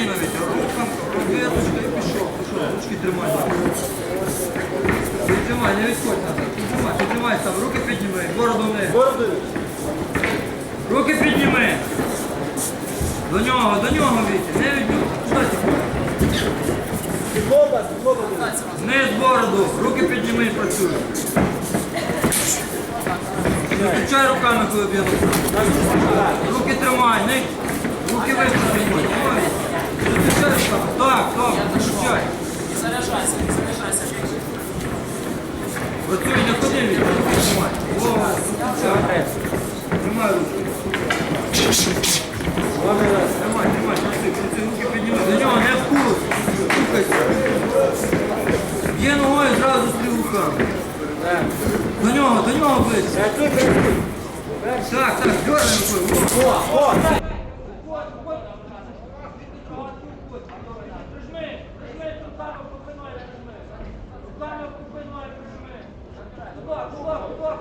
Спокійно, Вітя, рухом, розеточка і пішов. Пішов, ручки тримай. Підтримай, не відходь назад. Підтримай, підтримай там, руки підніми, бороду вниз. Бороди. Руки підніми. До нього, до нього, Вітя, не від нього. Куди ти? Підлога, підлога. Вниз бороду, руки підніми і працюй. Не включай руками, коли б'є Руки тримай, не... Руки вистави. Ой. Не включай руками. Так, так, не включай. Заряжайся, не заряжайся. Працюй, не ходи від руки тримай. О, включай. Тримай руки. Тримай, тримай, працюй, працюй, руки підніми. До нього не вкус. Рухайся. Є ногою зразу стрів. До нього, до нього ближче. Так, так, рукою. О, О, Прижми, Туда, кулак, кулак,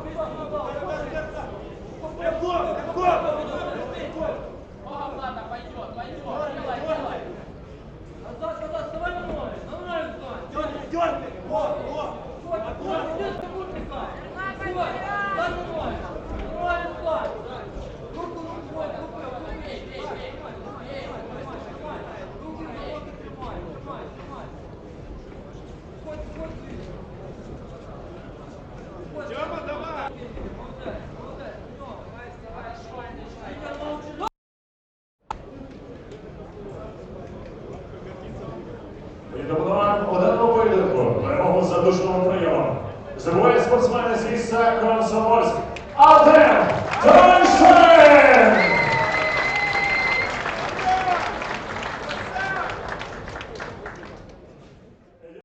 кулак, туда. Відомонував одного поєдинку, перемогу за душним прийомом. Здобуває спортсмени з міста Комсомольськ. Артем Тайшин!